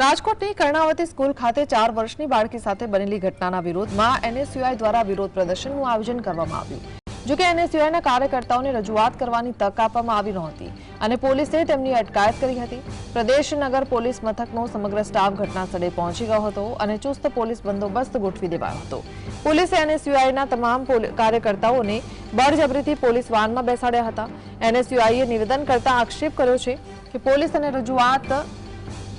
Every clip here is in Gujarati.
રાજકોટની કર્ણાવતી સ્કૂલ ખાતે ચાર વર્ષની બાળકી સાથે બનેલી ઘટનાના વિરોધમાં એનએસયુઆઈ દ્વારા વિરોધ પ્રદર્શનનું આયોજન કરવામાં આવ્યું. જોકે એનએસયુઆઈના કાર્યકર્તાઓને રજૂઆત કરવાની તક આપવામાં આવી નહોતી અને પોલીસે તેમની અટકાયત કરી હતી. પ્રદેશ નગર પોલીસ મથકનો સમગ્ર સ્ટાફ ઘટના સ્થળે પહોંચી ગયો હતો અને ચુસ્ત પોલીસ બંદોબસ્ત ગોઠવી દેવાયો હતો. પોલીસે એનએસયુઆઈના તમામ કાર્યકર્તાઓને બળજબરીથી પોલીસ વાનમાં બેસાડ્યા હતા. એનએસયુઆઈએ નિવેદન કરતા આક્ષેપ કર્યો છે કે પોલીસ અને રજૂઆત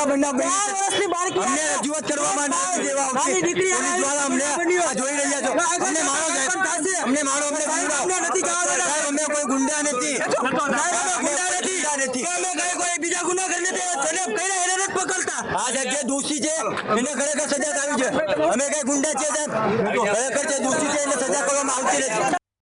માસૂમ બાળકીઓ પર આ બનાવ બન્યો છે. અમને રજૂઆત કરવામાં નથી દેવા આવતી. પોલીસ દ્વારા અમને જોઈ રહ્યા છો. અમને મારો અમને મારો અમને ગુંડા. સાહેબ, અમે કોઈ ગુંડા નથી ગુંડા નથી. અમે કઈ કોઈ બીજા ગુના કરીને તે જેને એને નથી પકડતા. આ જગ્યા જે દોષી છે એને ખરેખર સજા થવી છે અમે કઈ ગુંડા છીએ સાહેબ ખરેખર જે દોષી છે એને સજા કરવામાં આવતી નથી